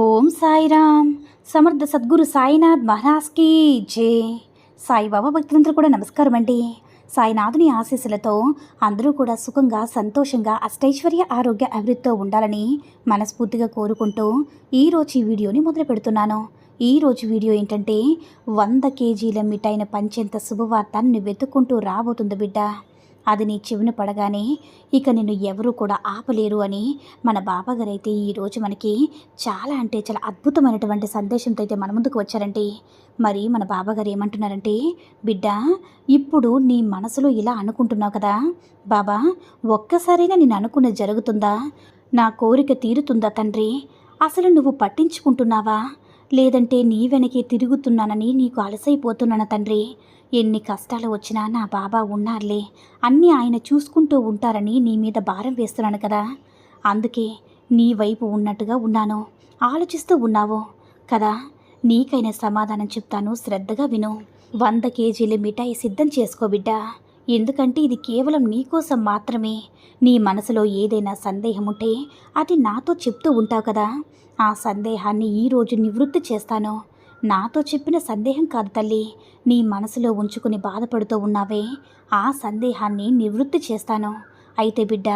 Om Sairam. Samarth Sadguru Sainath మహారాజ్కి జై. సాయిబాబా భక్తులందరూ కూడా నమస్కారం అండి. సాయినాథుని ఆశీస్సులతో అందరూ కూడా సుఖంగా సంతోషంగా అష్టైశ్వర్య ఆరోగ్య అభివృద్ధితో ఉండాలని మనస్ఫూర్తిగా కోరుకుంటూ ఈరోజు ఈ వీడియోని మొదలు పెడుతున్నాను. ఈరోజు వీడియో ఏంటంటే వంద కేజీల మిఠాయిన పంచేంత శుభవార్త నువ్వు వెతుక్కుంటూ రాబోతుంది బిడ్డ? అది నీ చెవిన పడగానే ఇక నిన్ను ఎవరూ కూడా ఆపలేరు అని మన బాబాగారైతే ఈరోజు మనకి చాలా అంటే చాలా అద్భుతమైనటువంటి సందేశంతో అయితే మన ముందుకు వచ్చారండి మరి మన బాబాగారు ఏమంటున్నారంటే బిడ్డ ఇప్పుడు నీ మనసులో ఇలా అనుకుంటున్నావు కదా బాబా ఒక్కసారైనా నేను అనుకున్న జరుగుతుందా? నా కోరిక తీరుతుందా తండ్రి? అసలు నువ్వు పట్టించుకుంటున్నావా? లేదంటే నీ వెనకే తిరుగుతున్నానని నీకు అలసైపోతున్నాను తండ్రి? ఎన్ని కష్టాలు వచ్చినా నా బాబా ఉన్నారులే. అన్నీ ఆయన చూసుకుంటూ ఉంటారని నీ మీద భారం వేస్తున్నాను కదా. అందుకే నీ వైపు ఉన్నట్టుగా ఉన్నాను. ఆలోచిస్తూ ఉన్నావు కదా. నీకైనా సమాధానం చెప్తాను. శ్రద్ధగా విను. వంద కేజీల మిఠాయి సిద్ధం చేసుకో బిడ్డా. ఎందుకంటే ఇది కేవలం నీకోసం మాత్రమే. నీ మనసులో ఏదైనా సందేహం ఉంటే అది నాతో చెప్తూ ఉంటావు కదా. ఆ సందేహాన్ని ఈరోజు నివృత్తి చేస్తాను. నాతో చెప్పిన సందేహం కాదు తల్లి. నీ మనసులో ఉంచుకుని బాధపడుతూ ఉన్నావే. ఆ సందేహాన్ని నివృత్తి చేస్తాను. అయితే బిడ్డ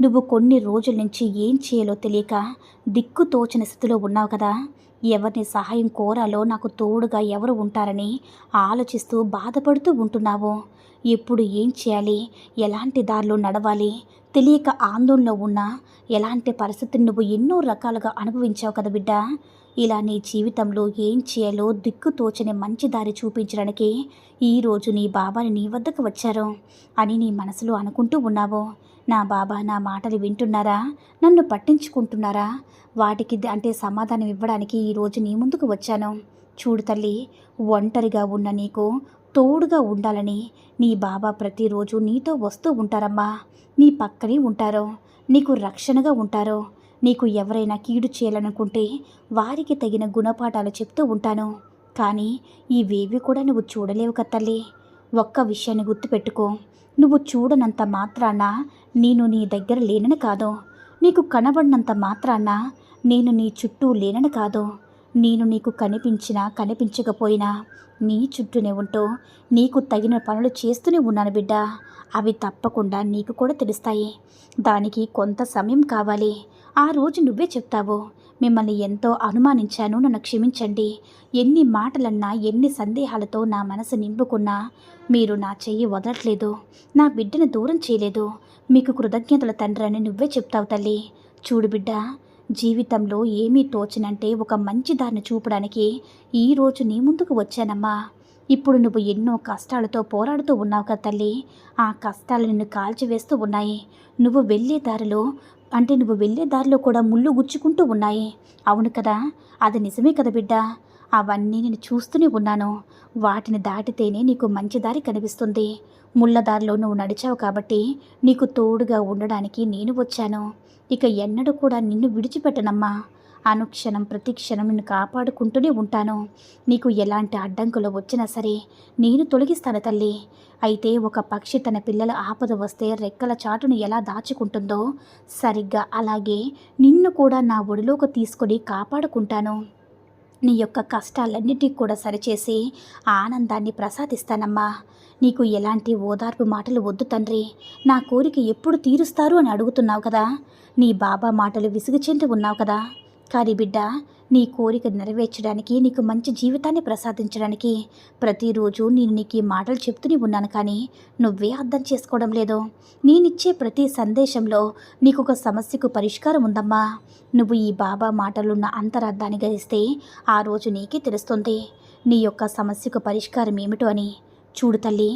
నువ్వు కొన్ని రోజుల నుంచి ఏం చేయాలో తెలియక దిక్కు తోచిన స్థితిలో ఉన్నావు కదా. ఎవరిని సహాయం కోరాలో నాకు తోడుగా ఎవరు ఉంటారని ఆలోచిస్తూ బాధపడుతూ ఉంటున్నావు. ఎప్పుడు ఏం చేయాలి? ఎలాంటి దారిలో నడవాలి? తెలియక ఆందోళనలో ఉన్నా ఎలాంటి పరిస్థితిని నువ్వు ఎన్నో రకాలుగా అనుభవించావు కదా బిడ్డ? ఇలా నీ జీవితంలో ఏం చేయాలో దిక్కు తోచని మంచి దారి చూపించడానికి ఈరోజు నీ బాబాని నీ వద్దకు వచ్చారు అని నీ మనసులో అనుకుంటూ ఉన్నావు. నా బాబా నా మాటలు వింటున్నారా? నన్ను పట్టించుకుంటున్నారా? వాటికి అంటే సమాధానం ఇవ్వడానికి ఈరోజు నీ ముందుకు వచ్చాను. చూడు తల్లి ఒంటరిగా ఉన్న నీకు తోడుగా ఉండాలని నీ బాబా ప్రతిరోజు నీతో వస్తూ ఉంటారమ్మా. నీ పక్కనే ఉంటారు. నీకు రక్షణగా ఉంటారు. నీకు ఎవరైనా కీడు చేయాలనుకుంటే వారికి తగిన గుణపాఠాలు చెప్తూ ఉంటాను. కానీ ఇవేవి కూడా నువ్వు చూడలేవు కత్తల్లి తల్లి. ఒక్క విషయాన్ని గుర్తుపెట్టుకో. నువ్వు చూడనంత మాత్రాన నేను నీ దగ్గర లేనని కాదు. నీకు కనబడినంత మాత్రాన నేను నీ చుట్టూ లేనని కాదు. నేను నీకు కనిపించినా కనిపించకపోయినా నీ చుట్టూనే ఉంటూ నీకు తగిన పనులు చేస్తూనే ఉన్నాను బిడ్డ. అవి తప్పకుండా నీకు కూడా తెలుస్తాయి. దానికి కొంత సమయం కావాలి. ఆ రోజు నువ్వే చెప్తావు మిమ్మల్ని ఎంతో అనుమానించాను నన్ను క్షమించండి. ఎన్ని మాటలన్నా ఎన్ని సందేహాలతో నా మనసు నింపుకున్నా మీరు నా చెయ్యి వదలట్లేదు నా బిడ్డను దూరం చేయలేదు. మీకు కృతజ్ఞతల తండ్రి అని నువ్వే చెప్తావు తల్లి. చూడు బిడ్డ జీవితంలో ఏమీ తోచనంటే ఒక మంచి దారిని చూపడానికి ఈరోజు నీ ముందుకు వచ్చానమ్మా. ఇప్పుడు నువ్వు ఎన్నో కష్టాలతో పోరాడుతూ ఉన్నావు కదా తల్లి. ఆ కష్టాలు నిన్ను కాల్చివేస్తూ ఉన్నాయి. నువ్వు వెళ్ళే దారిలో అంటే నువ్వు వెళ్ళే దారిలో కూడా ముళ్ళు గుచ్చుకుంటూ ఉన్నాయి. అవును కదా? అది నిజమే కదా బిడ్డ. అవన్నీ నేను చూస్తూనే ఉన్నాను. వాటిని దాటితేనే నీకు మంచి దారి కనిపిస్తుంది. ముళ్ళదారిలో నువ్వు నడిచావు కాబట్టి నీకు తోడుగా ఉండడానికి నేను వచ్చాను. ఇక ఎన్నడూ కూడా నిన్ను విడిచిపెట్టనమ్మా. అనుక్షణం ప్రతిక్షణం నిన్ను కాపాడుకుంటూనే ఉంటాను. నీకు ఎలాంటి అడ్డంకులు వచ్చినా సరే నేను తొలగిస్తాను తల్లి. అయితే ఒక పక్షి తన పిల్లల ఆపద వస్తే రెక్కల చాటును ఎలా దాచుకుంటుందో సరిగ్గా అలాగే నిన్ను కూడా నా ఒడిలోకి తీసుకొని కాపాడుకుంటాను. నీ యొక్క కష్టాలన్నిటికీ కూడా సరిచేసి ఆనందాన్ని ప్రసాదిస్తానమ్మా. నీకు ఎలాంటి ఓదార్పు మాటలు వద్దు తండ్రి. నా కోరిక ఎప్పుడు తీరుస్తారు అని అడుగుతున్నావు కదా. నీ బాబా మాటలు విసుగు చెంది ఉన్నావు కదా. కానీ బిడ్డ నీ కోరిక నెరవేర్చడానికి నీకు మంచి జీవితాన్ని ప్రసాదించడానికి ప్రతిరోజు నేను నీకు ఈ మాటలు చెప్తూనే ఉన్నాను కానీ నువ్వే అర్థం చేసుకోవడం లేదు. నేనిచ్చే ప్రతి సందేశంలో నీకు ఒక సమస్యకు పరిష్కారం ఉందమ్మా. నువ్వు ఈ బాబా మాటలున్న అంతరార్థాన్ని గ్రహిస్తే ఆ రోజు నీకే తెలుస్తుంది. నీ యొక్క సమస్యకు పరిష్కారం ఏమిటో అని. చూడు తల్లి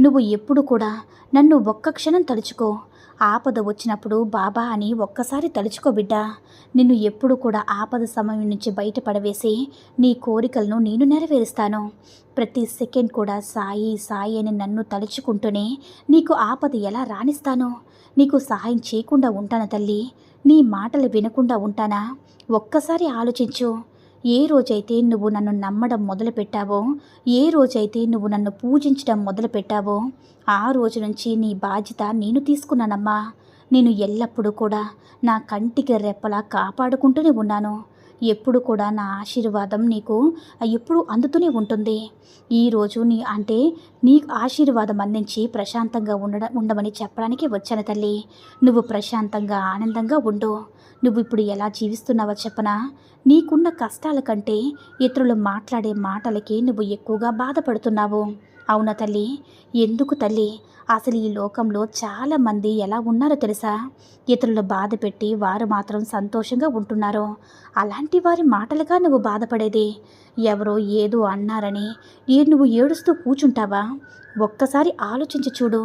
నువ్వు ఎప్పుడు కూడా నన్ను ఒక్క క్షణం తలుచుకో. ఆపద వచ్చినప్పుడు బాబా అని ఒక్కసారి తలుచుకో బిడ్డా. నిన్ను ఎప్పుడు కూడా ఆపద సమయం నుంచి బయటపడవేసి నీ కోరికలను నేను నెరవేరుస్తాను. ప్రతి సెకండ్ కూడా సాయి సాయి అని నన్ను తలుచుకుంటూనే నీకు ఆపద ఎలా రాణిస్తాను నీకు సహాయం చేయకుండా ఉంటాను తల్లి? నీ మాటలు వినకుండా ఉంటానా? ఒక్కసారి ఆలోచించు. ఏ రోజైతే నువ్వు నన్ను నమ్మడం మొదలుపెట్టావో ఏ రోజైతే నువ్వు నన్ను పూజించడం మొదలుపెట్టావో ఆ రోజు నుంచి నీ బాధ్యత నేను తీసుకున్నానమ్మా. నేను ఎల్లప్పుడూ కూడా నా కంటికి రెప్పలా కాపాడుకుంటూనే ఉన్నాను. ఎప్పుడు కూడా నా ఆశీర్వాదం నీకు ఎప్పుడు అందుతూనే ఉంటుంది. ఈరోజు నీ అంటే నీ ఆశీర్వాదం అందించి ప్రశాంతంగా ఉండడం ఉండమని చెప్పడానికి వచ్చాను తల్లి. నువ్వు ప్రశాంతంగా ఆనందంగా ఉండు. నువ్వు ఇప్పుడు ఎలా జీవిస్తున్నావో చెప్పనా? నీకున్న కష్టాల కంటే ఇతరులు మాట్లాడే మాటలకి నువ్వు ఎక్కువగా బాధపడుతున్నావు. అవునా తల్లి? ఎందుకు తల్లి? అసలు ఈ లోకంలో చాలామంది ఎలా ఉన్నారో తెలుసా? ఇతరులు బాధ పెట్టి వారు మాత్రం సంతోషంగా ఉంటున్నారు. అలాంటి వారి మాటలుగా నువ్వు బాధపడేది? ఎవరో ఏదో అన్నారని ఏ నువ్వు ఏడుస్తూ కూర్చుంటావా ఒక్కసారి ఆలోచించి చూడు.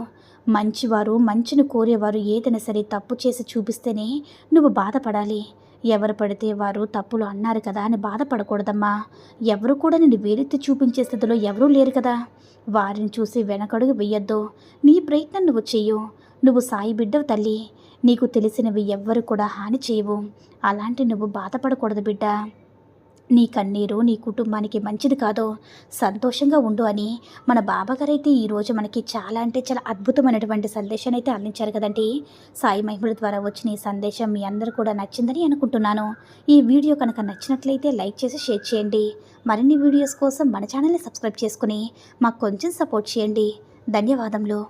మంచివారు మంచిని కోరేవారు ఏదైనా సరే తప్పు చేసి చూపిస్తేనే నువ్వు బాధపడాలి. ఎవరు పడితే వారు తప్పులు అన్నారు కదా అని బాధపడకూడదమ్మా. ఎవరు కూడా నిన్ను వేలెత్తి చూపించే స్థితిలో ఎవరూ లేరు కదా. వారిని చూసి వెనకడుగు వెయ్యొద్దు నీ ప్రయత్నం నువ్వు చెయ్యు. నువ్వు సాయి బిడ్డవు తల్లి. నీకు తెలిసినవి ఎవ్వరు కూడా హాని చేయవు. అలాంటి నువ్వు బాధపడకూడదు బిడ్డ. నీ కన్నీరు నీ కుటుంబానికి మంచిది కాదు సంతోషంగా ఉండు అని మన బాబాగారైతే ఈరోజు మనకి చాలా అంటే చాలా అద్భుతమైనటువంటి సందేశాన్ని అయితే అందించారు కదండి. సాయి మహిమల ద్వారా వచ్చిన ఈ సందేశం మీ అందరూ కూడా నచ్చిందని అనుకుంటున్నాను. ఈ వీడియో కనుక నచ్చినట్లయితే లైక్ చేసి షేర్ చేయండి. మరిన్ని వీడియోస్ కోసం మన ఛానల్ని సబ్స్క్రైబ్ చేసుకుని మాకు కొంచెం సపోర్ట్ చేయండి. ధన్యవాదములు.